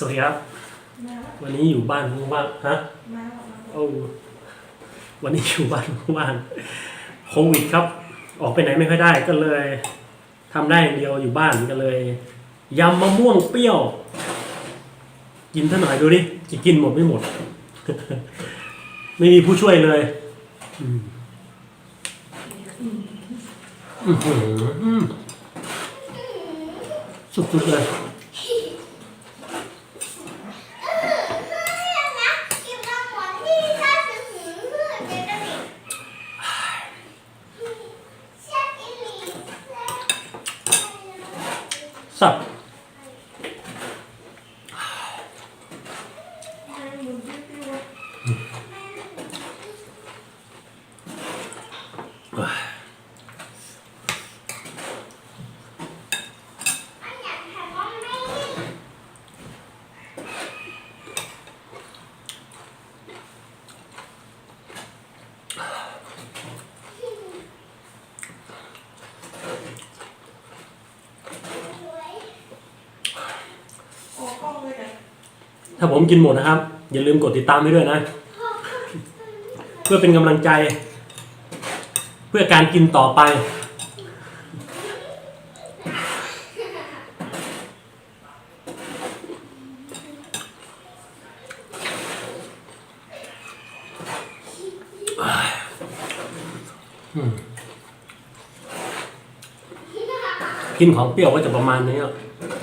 สวัสดีครับ วันนี้อยู่บ้านว่างๆฮะโอ้วันนี้อยู่บ้านว่างๆโควิดครับ ออกไปไหนไม่ค่อยได้ก็เลยทำได้อย่างเดียวอยู่บ้านก็เลยยำมะม่วงเปรี้ยว กินท่าหน่อยดูดิจะกินหมดไม่หมด ไม่มีผู้ช่วยเลยอืมอื้อหือสุดๆเลย สับ ถ้าผมกินหมดนะครับ อย่าลืมกดติดตามให้ด้วยนะ เพื่อเป็นกำลังใจ เพื่อการกินต่อไป กินของเปรี้ยวก็จะประมาณนี้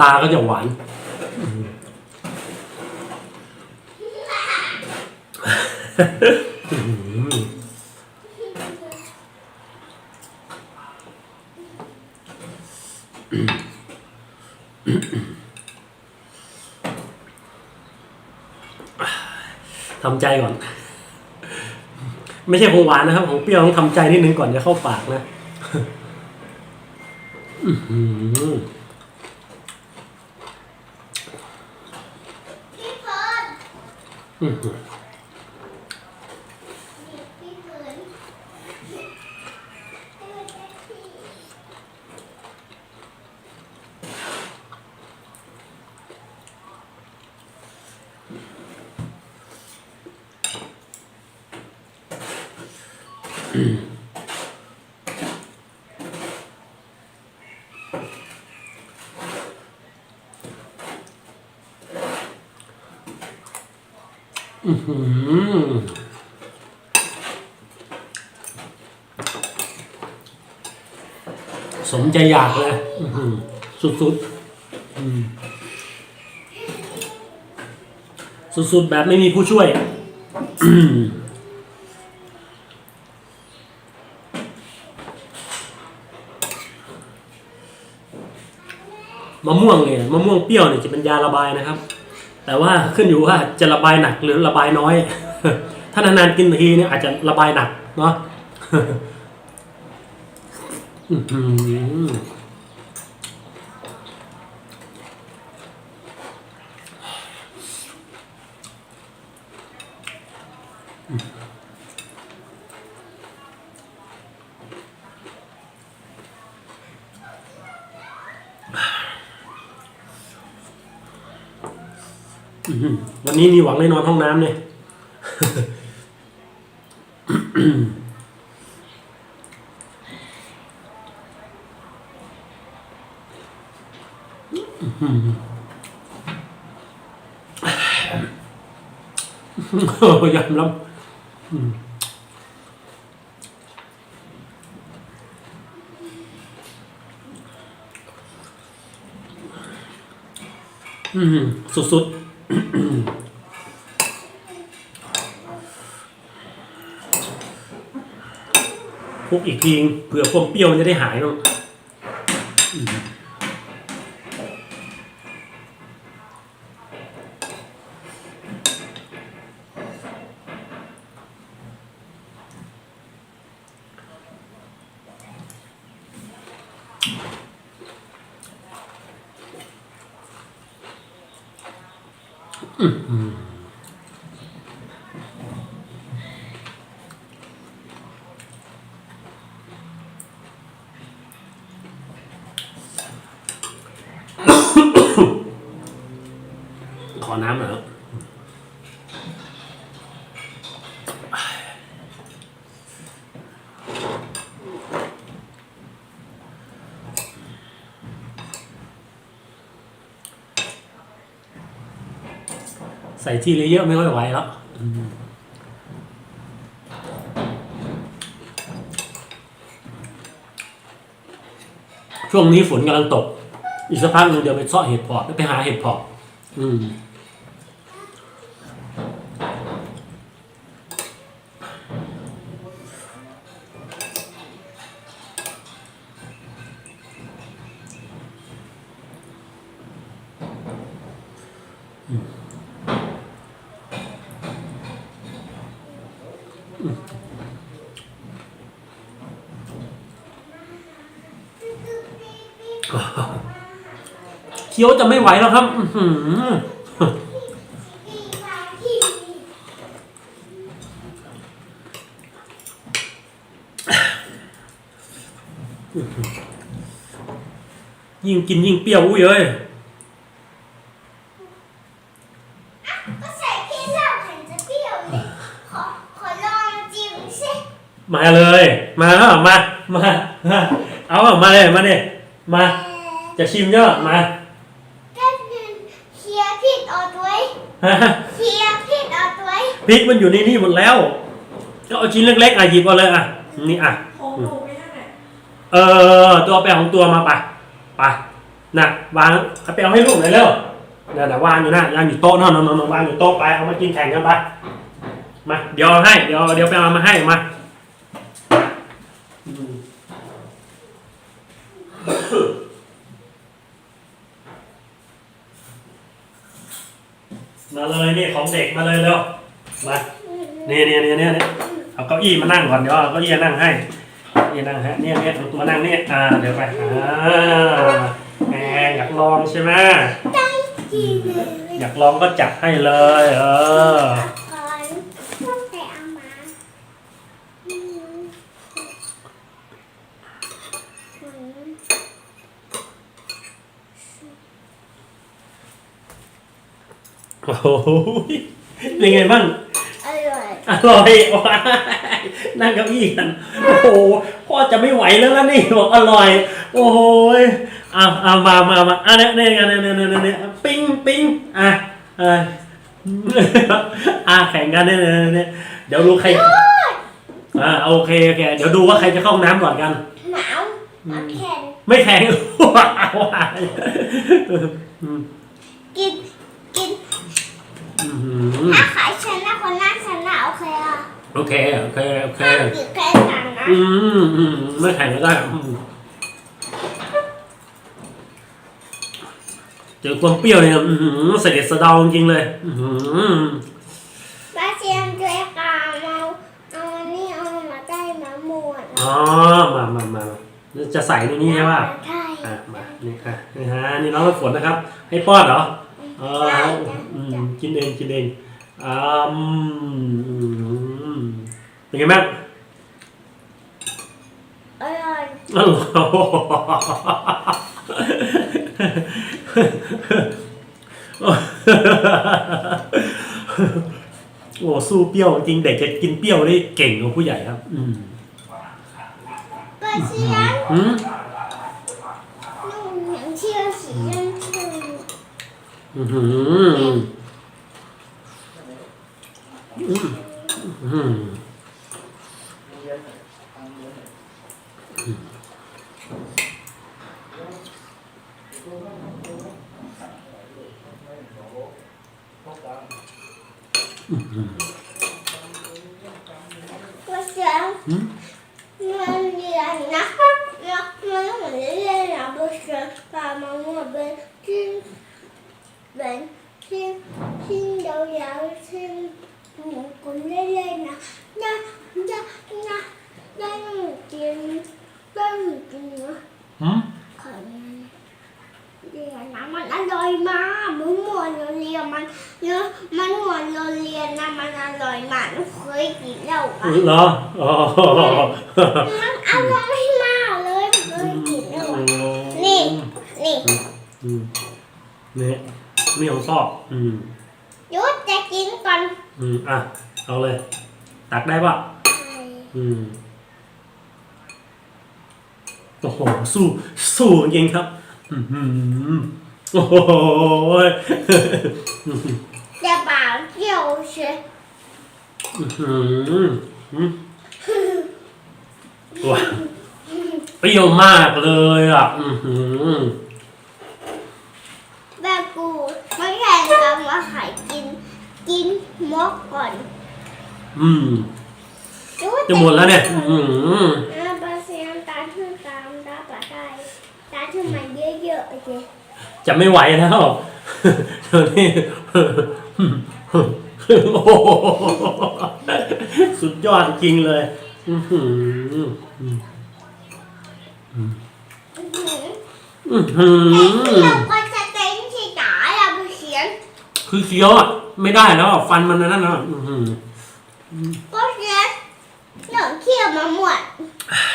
ตาก็จะหวาน ทำใจก่อน ไม่ใช่ของหวานนะครับ ของเปรี้ยวต้องทำใจนิดนึงก่อนจะเข้าปากนะอื้อ อืมสมใจอยากเลยสุดๆ สุดๆ แบบไม่มีผู้ช่วย มะม่วงเนี่ยมะม่วงเปรี้ยวเนี่ยจะเป็นยาระบายนะครับ แต่ว่าขึ้นอยู่ว่าจะระบายหนักหรือระบายน้อย ถ้านานๆกินทีเนี่ยอาจจะระบายหนักเนาะ อื้อหืออื้อหือ วันนี้มีหวังได้นอนห้องน้ำเนี่ยโอ้ยำล้ำอืมสุดๆ ปุกอีกทีเผื่อความเปรี้ยวมันจะได้หายลง ขอน้ำเหรอ ใส่ที่เยอะไม่ค่อยไหวแล้วช่วงนี้ฝนกำลังตก อีกสักพักหนึงเดี๋ยวไปซ่อเห็ดพอไปหาเห็ดพออืม เคี้ยวจะไม่ไหวแล้วครับอืยิ่งกินยิ่งเปรี้ยวอุ้ยเอ้ย ก็ใส่พี่เหล้าเห็นจะเปรี้ยวนี่ขอขอลองจิ้มสิ มาเลย มาเอามา มา เอาเอามาเลย มาเนี่ยมา จะชิมเยอะมาก็คือเคลียร์ผิดออกไว้ฮะเคลียร์ผิดออกไว้พริกมันอยู่ในนี่หมดแล้ว ก็เอาชิ้นเล็กๆอะหยิบเอาเลยอะ นี่อะ ของหนูไม่ได้ไหนเออ ตัวแปลของตัวมาไปไปน่ะวางเอาไปเอาให้ลูกหน่อยเร็วเนี่ยนะวางอยู่นะวางอยู่โต๊ะนอนนอนนอนวางอยู่โต๊ะไปเอามากินแข่งกันไปมา เดี๋ยวเอาให้ เดี๋ยวเดี๋ยวไปเอามาให้มาอืม มาเลยนี่ของเด็กมาเลยเร็วมาเนี่ยเนี่ยเนี่ยเนี่ยเนี่ยเอาเก้าอี้มานั่งก่อนเดี๋ยวเอาเก้าอี้มานั่งให้นี่นั่งฮะเนี่ยเนี่ยเอาตัวนั่งเนี่ยอ่าเดี๋ยวไปอ่าแหมอยากลองใช่ไหมได้กินเลยอยากลองก็จัดให้เลย เออ ก่อนต้องไปเอามาอืมอืม โอ้โหเป็นไงบ้าง อร่อยอร่อยว้ายนั่งเก้าอี้กัน โอ้โหพ่อจะไม่ไหวแล้วนะนี่บอกอร่อย โอ้โหยอะอะมามามาอะเนี่ยเนี่ยเนี่ยเนี่ยเนี่ยเนี่ยปิ้งปิ้งอะอะอะแข่งกันเนี่ยเนี่ยเนี่ยเดี๋ยวรู้ใครอ่าโอเคโอเคเดี๋ยวดูว่าใครจะเข้าห้องน้ำก่อนกัน หนาวหนาวแข็งไม่แข็งว้าวว้ายอืมกินกิน อื้อหือถ้าขายชนะคนนั้นชนะโอเคอะโอเคโอเคโอเค ห้ามหยุดแค่สั่งนะอืมอืมไม่แข็งก็ได้อืมเจอความเปรี้ยวเนี่ยอื้อหือเสด็จสะเดาจริงๆเลย อื้อหือป้าเชียมช่วยกาเอาเอาอันนี้เอามาได้มาหมดอ๋อมามามาจะใส่ในนี้ใช่ป่ะใช่อะมานี่ค่ะนี่ฮะนี่น้องน้ำฝนนะครับ ให้ป้อนเหรอเอออืม กินเองกินเองอืมเป็นไงบ้างอร่อยโอ้โหโอ้สู้เปรี้ยวจริงเด็กจะกินเปรี้ยวได้เก่งกว่าผู้ใหญ่ครับ อืมป้าเชียมอืมนุ่มอย่างเชื่อสีชมพูอืมอืมอืม ป้าเชียม อืม มันเรียนนะมันมันเหมือนเรียนนะป้าเชียมป้ามาหมดเป็นชิ้นเป็นชิ้นชิ้นยาวๆชิ้นหมูกุนเล่นๆนะนะนะนะได้หมูกินได้หมูกินนะ อืม ขอเรียนนะมันอร่อยมากมันหมวนโรงเรียนมันเนอะมันหมวนโรงเรียนนะมันอร่อยมากหนูเคยกินแล้วอะ เหรออ๋อมันเอาลงให้มาเลยมันเกินเลยวนี่ นี่เนี่ยมีของพ่ออืมยุดจะกินก่อนอืมอะเอาเลย ตักได้ปะอืมโอ้โหสู้สู้จริงครับอืมโอ้โหจะบ่าวเกี่ยวเชอืม ว้าเปรี้ยวมากเลยอะ อือหือแบบกูไม่แข่งกันมาขายกิน กินมกก่อนอืมจะหมดแล้วเนี่ย อือหืออ่าบาเซียนตาชื่อตามตาปะได้ตาชื่อมันเยอะๆเลยจะไม่ไหวแล้วเดี๋ยวนี้ โอ้โหสุดยอดจริงเลยอือหืออือหือเราก็จะเต้นที่ตาเราไปเขียนคือเคี้ยวอะไม่ได้แล้วอะฟันมันนั่นน่ะอื้อหือก็เขียนหนูเขี่ยวมาหมด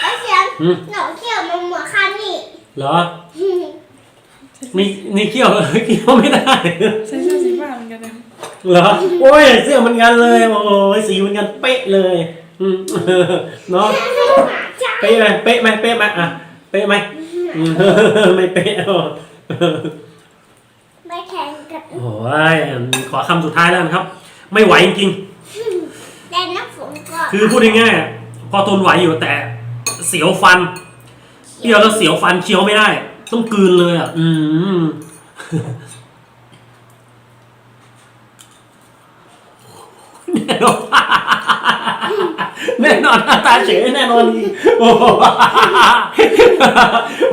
ก็เขียนอืมหนูเขี่ยวมาหมดข้างนี้เหรอ นี่นี่เคี้ยว เคี้ยวไม่ได้ใส่เสื้ เหรอโอ้ยเสื้อเหมันกันเลยโอ้ยสีเหมันกันเป๊ะเลยอืมเนาะหมาจ้าเป๊ะไหมเป๊ะไหมเป๊ะไหมอะเป๊ะไหมอืมไม่เป๊ะหรอกไม่แข่งกันโอ้ยขอคำสุดท้ายแล้วนะครับ ไม่ไหวจริงแต่น้ำฝนก็ๆคือพูดง่ายๆพอทนไหวอยู่แต่เสียวฟันเปรี้ยวแล้วเสียวฟันเคี้ยวไม่ได้ ต้องกลืนเลยอะอืม แน่นอนแน่นอนหน้าตาเฉยแน่นอนดีโอ้โห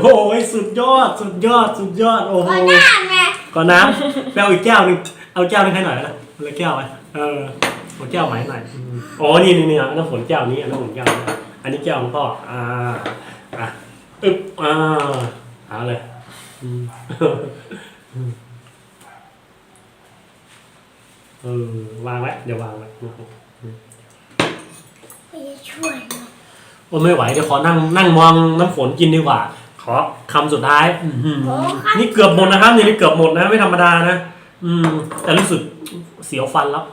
โอ้ยสุดยอด สุดยอด สุดยอด โอ้โหก็หน้าไงก่อนน้ำไปเอาอีกแก้วหนึงเอาแก้วหนึงให้หน่อยนะเอาเลยแก้วไปเออเอาแก้วใหม่หน่อยอืมอ๋อ นี่นี่นี่น้ำฝนแก้วนี้น้ำฝนแก้วนี้อันนี้แก้วของพ่อ อ่า อะ อึ๊บ อ่าเอาเลยอืม เออวางไว้เดี๋ยววางไว้ไปช่วยหน่อยโอ้ไม่ไหวเดี๋ยวขอนั่งนั่งมองน้ำฝนกินดีกว่า ขอคำสุดท้ายอื้อหือนี่เกือบหมดนะครับนี่เกือบหมดนะไม่ธรรมดานะอืม แต่รู้สึกเสียวฟันแล้ว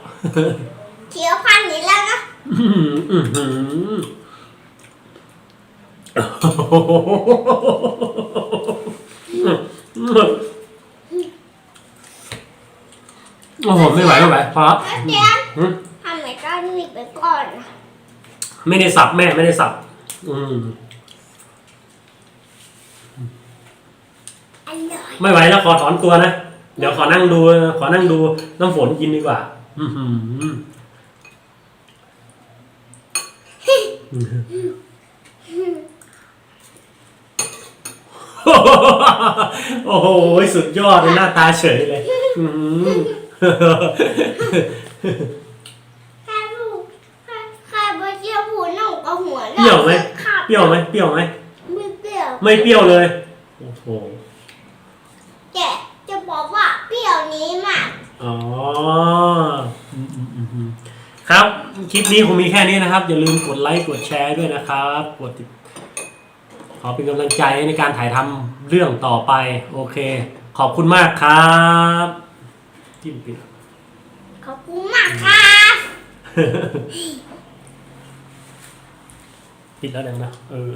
เขียวพันนี้แล้วนะอื้อหืออื้อหือ โอ้โหไม่ไหวไม่ไหวพอละแล้วเตียนหืมทำไมต้องหนีบไปก่อนนะไม่ได้สับแม่ไม่ได้สับอืมอร่อยไม่ไหวแล้วขอถอนตัวนะ เดี๋ยวขอนั่งดู ขอนั่งดูน้ำฝนกินดีกว่า อือหือโอ้โห สุดยอดเลยหน้าตาเฉยเลย อื้อหือ แค่ลูกแค่แค่ไปเที่ยวหูหนุ่มกับหัวเปรี้ยวไหม ขาดเปรี้ยวไหมเปรี้ยวไหม ไม่เปรี้ยวไม่เปรี้ยวเลย โอ้โหแต่จะบอกว่าเปรี้ยวนี้มาก อ๋ออืมอืมอืมอืมครับ คลิปนี้คงมีแค่นี้นะครับ อย่าลืมกดไลค์กดแชร์ด้วยนะครับ กดติดขอเป็นกำลังใจในการถ่ายทำเรื่องต่อไป โอเค ขอบคุณมากครับ จิ้มปิดขอบคุณมากค่ะปิดแล้วเดี๋ยวนะเออ